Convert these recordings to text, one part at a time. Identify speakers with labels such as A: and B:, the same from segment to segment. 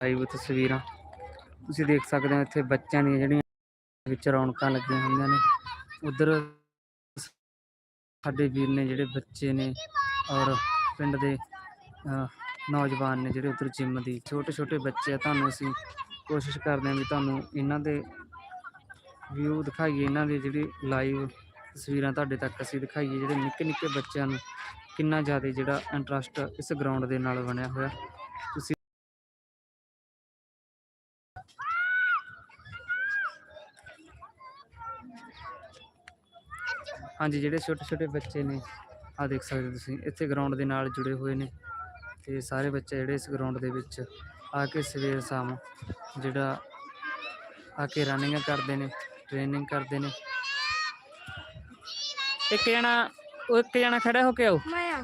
A: Live ਤਸਵੀਰਾਂ। ਤੁਸੀਂ ਦੇਖ ਸਕਦੇ ਹੋ ਇੱਥੇ ਬੱਚਿਆਂ ਦੀਆਂ ਜਿਹੜੀਆਂ ਵਿੱਚ ਰੌਣਕਾਂ ਲੱਗੀਆਂ ਹੋਈਆਂ ਨੇ। ਉਧਰ ਸਾਡੇ ਵੀਰ ਨੇ ਜਿਹੜੇ ਬੱਚੇ ਨੇ ਔਰ ਪਿੰਡ ਦੇ ਨੌਜਵਾਨ ਨੇ ਜਿਹੜੇ ਉਧਰ ਜਿੰਮ ਦੀ। ਛੋਟੇ ਛੋਟੇ ਬੱਚੇ ਆ, ਤੁਹਾਨੂੰ ਅਸੀਂ ਕੋਸ਼ਿਸ਼ ਕਰਦੇ ਹਾਂ ਵੀ ਤੁਹਾਨੂੰ ਇਹਨਾਂ ਦੇ ਵਿਊ ਦਿਖਾਈਏ। ਇਹਨਾਂ ਦੀ ਜਿਹੜੀ ਲਾਈਵ ਤਸਵੀਰਾਂ ਤੁਹਾਡੇ ਤੱਕ ਅਸੀਂ ਦਿਖਾਈਏ, ਜਿਹੜੇ ਨਿੱਕੇ ਨਿੱਕੇ ਬੱਚਿਆਂ ਨੂੰ ਕਿੰਨਾ ਜ਼ਿਆਦਾ ਜਿਹੜਾ ਇੰਟਰਸਟ ਇਸ ਗਰਾਊਂਡ ਦੇ ਨਾਲ ਬਣਿਆ ਹੋਇਆ। ਤੁਸੀਂ ਹਾਂਜੀ ਜਿਹੜੇ ਛੋਟੇ ਛੋਟੇ ਬੱਚੇ ਨੇ ਆ ਦੇਖ ਸਕਦੇ ਹੋ ਤੁਸੀਂ ਇੱਥੇ ਗਰਾਊਂਡ ਦੇ ਨਾਲ ਜੁੜੇ ਹੋਏ ਨੇ ਤੇ ਸਾਰੇ ਬੱਚੇ ਜਿਹੜੇ ਇਸ ਗਰਾਊਂਡ ਦੇ ਵਿੱਚ ਆ ਕੇ ਸਵੇਰ ਸ਼ਾਮ ਜਿਹੜਾ ਆ ਕੇ ਰਨਿੰਗ ਕਰਦੇ ਨੇ ਟ੍ਰੇਨਿੰਗ ਕਰਦੇ ਨੇ। ਇੱਕ ਜਣਾ ਉਹ ਇੱਕ ਜਣਾ ਖੜਾ ਹੋ ਕੇ ਆਓ।
B: ਮੈਂ ਆ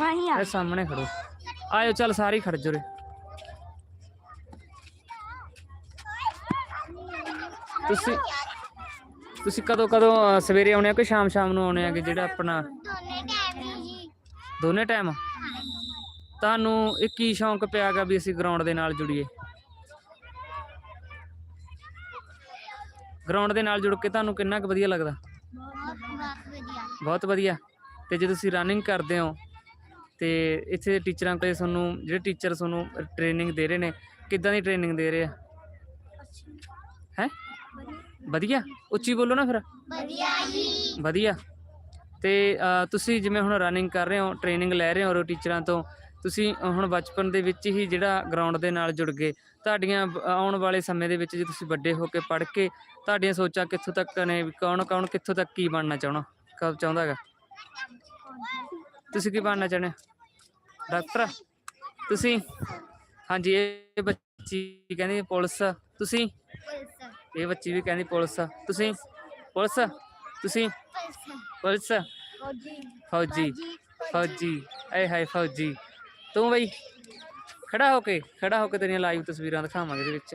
B: ਮੈਂ ਹੀ ਆ।
A: ਇਹ ਸਾਹਮਣੇ ਖੜੋ। ਆਇਓ ਚੱਲ ਸਾਰੇ ਹੀ ਖੜ ਰੇ ਤੁਸੀਂ ਤੁਸੀਂ ਕਦੋਂ ਕਦੋਂ ਅਹ, ਸਵੇਰੇ ਆਉਣੇ ਆ ਕਿ ਸ਼ਾਮ ਸ਼ਾਮ ਨੂੰ ਆਉਣੇ ਆ ਕਿ ਜਿਹੜਾ ਆਪਣਾ?
B: ਦੋਨੇ ਟਾਈਮ ਹੀ ਜੀ।
A: ਦੋਨੇ ਟਾਈਮ ਤੁਹਾਨੂੰ ਇਹ ਕੀ ਸ਼ੌਂਕ ਪਿਆਗਾ ਵੀ ਅਸੀਂ ਗਰਾਊਂਡ ਦੇ ਨਾਲ ਜੁੜੀਏ? ਗਰਾਊਂਡ ਦੇ ਨਾਲ ਜੁੜ ਕੇ ਤੁਹਾਨੂੰ ਕਿੰਨਾ ਕੁ ਵਧੀਆ ਲੱਗਦਾ?
B: ਬਹੁਤ ਬਹੁਤ ਵਧੀਆ।
A: ਬਹੁਤ ਵਧੀਆ। ਤੇ ਜੇ ਤੁਸੀਂ ਰਨਿੰਗ ਕਰਦੇ ਹੋ ਤੇ ਇੱਥੇ ਟੀਚਰਾਂ ਕੋਲੇ ਤੁਹਾਨੂੰ ਜਿਹੜੇ ਟੀਚਰ ਤੁਹਾਨੂੰ ਟ੍ਰੇਨਿੰਗ ਦੇ ਰਹੇ ਨੇ ਕਿੱਦਾਂ ਦੀ ਟ੍ਰੇਨਿੰਗ ਦੇ ਰਹੇ ਆ? ਹੈ? ਵਧੀਆ? ਉੱਚੀ ਬੋਲੋ ਨਾ ਫਿਰ।
B: ਵਧੀਆ ਜੀ।
A: ਵਧੀਆ। ਤੇ ਤੁਸੀਂ ਜਿਵੇਂ ਹੁਣ ਰਨਿੰਗ ਕਰ ਰਹੇ ਹੋ ਟ੍ਰੇਨਿੰਗ ਲੈ ਰਹੇ ਹੋ ਟੀਚਰਾਂ ਤੋਂ ਤੁਸੀਂ ਹੁਣ ਬਚਪਨ ਦੇ ਵਿੱਚ ਹੀ ਜਿਹੜਾ ਗਰਾਊਂਡ ਦੇ ਨਾਲ ਜੁੜ ਗਏ ਤੁਹਾਡੀਆਂ ਆਉਣ ਵਾਲੇ ਸਮੇਂ ਦੇ ਵਿੱਚ ਜੇ ਤੁਸੀਂ ਵੱਡੇ ਹੋ ਕੇ ਪੜ੍ਹ ਕੇ ਤੁਹਾਡੀਆਂ ਸੋਚਾਂ ਕਿੱਥੋਂ ਤੱਕ ਨੇ ਕੌਣ ਕੌਣ ਕਿੱਥੋਂ ਤੱਕ ਕੀ ਬਣਨਾ ਚਾਹਣਾ ਕਬ ਚਾਹੁੰਦਾ ਹੈਗਾ? ਤੁਸੀਂ ਕੀ ਬਣਨਾ ਚਾਹੁੰਦੇ? ਡਾਕਟਰ? ਤੁਸੀਂ? ਹਾਂਜੀ ਇਹ ਬੱਚੀ ਕਹਿੰਦੀ ਪੁਲਿਸ। ਤੁਸੀਂ? ਇਹ ਬੱਚੀ ਵੀ ਕਹਿੰਦੀ ਪੁਲਿਸ। ਤੁਸੀਂ ਪੁਲਿਸ? ਤੁਸੀਂ ਪੁਲਿਸ? ਫੌਜੀ। ਫੌਜੀ। ਆਏ ਹਾਏ ਫੌਜੀ। ਤੂੰ ਬਈ ਖੜਾ ਹੋ ਕੇ ਖੜਾ ਹੋ ਕੇ ਤੇਰੀਆਂ ਲਾਈਵ ਤਸਵੀਰਾਂ ਦਿਖਾਵਾਂਗੇ ਇਹਦੇ ਵਿੱਚ।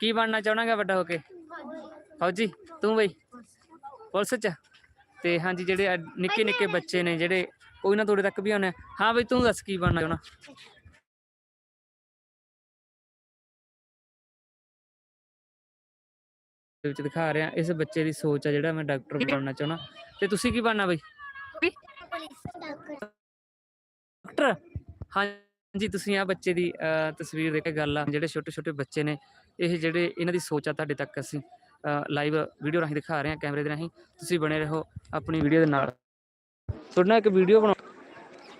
A: ਕੀ ਬਣਨਾ ਚਾਹਣਾਗਾ ਵੱਡਾ ਹੋ ਕੇ? ਫੌਜੀ। ਤੂੰ ਬਈ ਪੁਲਿਸ ਚ। ਤੇ ਹਾਂਜੀ ਜਿਹੜੇ ਨਿੱਕੇ ਨਿੱਕੇ ਬੱਚੇ ਨੇ ਜਿਹੜੇ ਕੋਈ ਨਾ ਤੁਹਾਡੇ ਤੱਕ ਵੀ ਆਉਣੇ। ਹਾਂ ਬਈ ਤੂੰ ਦੱਸ ਕੀ ਬਣਨਾ ਚਾਹਣਾ ਵਿੱਚ ਦਿਖਾ ਰਿਹਾ ਇਸ ਬੱਚੇ ਦੀ ਸੋਚ ਆ ਜਿਹੜਾ ਮੈਂ ਡਾਕਟਰ ਬਣਨਾ ਚਾਹਣਾ ਤੇ ਤੁਸੀਂ ਕੀ ਬਣਨਾ ਬਈ? ਡਾਕਟਰ? ਹਾਂਜੀ ਤੁਸੀਂ ਆ ਬੱਚੇ ਦੀ ਤਸਵੀਰ ਦੇਖ ਕੇ ਗੱਲ ਆ। ਜਿਹੜੇ ਛੋਟੇ ਛੋਟੇ ਬੱਚੇ ਨੇ ਇਹ ਜਿਹੜੇ ਇਹਨਾਂ ਦੀ ਸੋਚ ਆ ਤੁਹਾਡੇ ਤੱਕ ਅਸੀਂ ਲਾਈਵ ਵੀਡੀਓ ਰਾਹੀਂ ਦਿਖਾ ਰਹੇ ਹਾਂ ਕੈਮਰੇ ਦੇ ਰਾਹੀਂ। ਤੁਸੀਂ ਬਣੇ ਰਹੋ ਆਪਣੀ ਵੀਡੀਓ ਦੇ ਨਾਲ। ਤੁਹਾਡੇ ਨਾਲ ਇੱਕ ਵੀਡੀਓ ਬਣਾ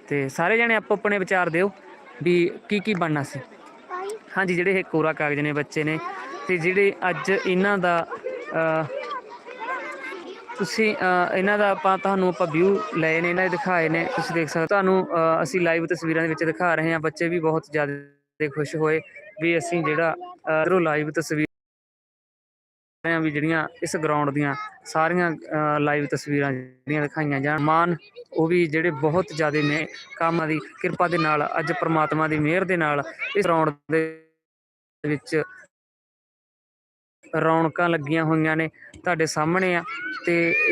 A: ਤੇ ਸਾਰੇ ਜਣੇ ਆਪੋ ਆਪਣੇ ਵਿਚਾਰ ਦਿਓ ਵੀ ਕੀ ਕੀ ਬਣਨਾ ਸੀ। ਹਾਂਜੀ ਜਿਹੜੇ ਇਹ ਕੋਰਾ ਕਾਗਜ਼ ਨੇ ਬੱਚੇ ਨੇ ਤੇ ਜਿਹੜੇ ਅੱਜ ਇਹਨਾਂ ਦਾ ਅਹ, ਤੁਸੀਂ ਅਹ, ਇਹਨਾਂ ਦਾ ਆਪਾਂ ਤੁਹਾਨੂੰ ਆਪਾਂ ਵਿਊ ਲਏ ਨੇ ਇਹਨਾਂ ਦੇ ਦਿਖਾਏ ਨੇ ਤੁਸੀਂ ਦੇਖ ਸਕਦੇ ਹੋ। ਤੁਹਾਨੂੰ ਅਹ, ਅਸੀਂ ਲਾਈਵ ਤਸਵੀਰਾਂ ਦੇ ਵਿੱਚ ਦਿਖਾ ਰਹੇ ਹਾਂ ਬੱਚੇ ਵੀ ਬਹੁਤ ਜ਼ਿਆਦਾ ਖੁਸ਼ ਹੋਏ ਵੀ ਅਸੀਂ ਜਿਹੜਾ ਇਧਰੋਂ ਲਾਈਵ ਤਸਵੀਰ ਰਹੇ ਹਾਂ ਵੀ ਜਿਹੜੀਆਂ ਇਸ ਗਰਾਊਂਡ ਦੀਆਂ ਸਾਰੀਆਂ ਲਾਈਵ ਤਸਵੀਰਾਂ ਜਿਹੜੀਆਂ ਦਿਖਾਈਆਂ ਜਾਣ ਮਾਨ ਉਹ ਵੀ ਜਿਹੜੇ ਬਹੁਤ ਜ਼ਿਆਦਾ ਨੇ ਕਾਮਾਂ ਦੀ ਕਿਰਪਾ ਦੇ ਨਾਲ ਅੱਜ ਪ੍ਰਮਾਤਮਾ ਦੀ ਮਿਹਰ ਦੇ ਨਾਲ ਇਸ ਗਰਾਊਂਡ ਦੇ ਵਿੱਚ ਰੌਣਕਾਂ ਲੱਗੀਆਂ ਹੋਈਆਂ ਨੇ ਤੁਹਾਡੇ ਸਾਹਮਣੇ ਆ ਤੇ ਇਹ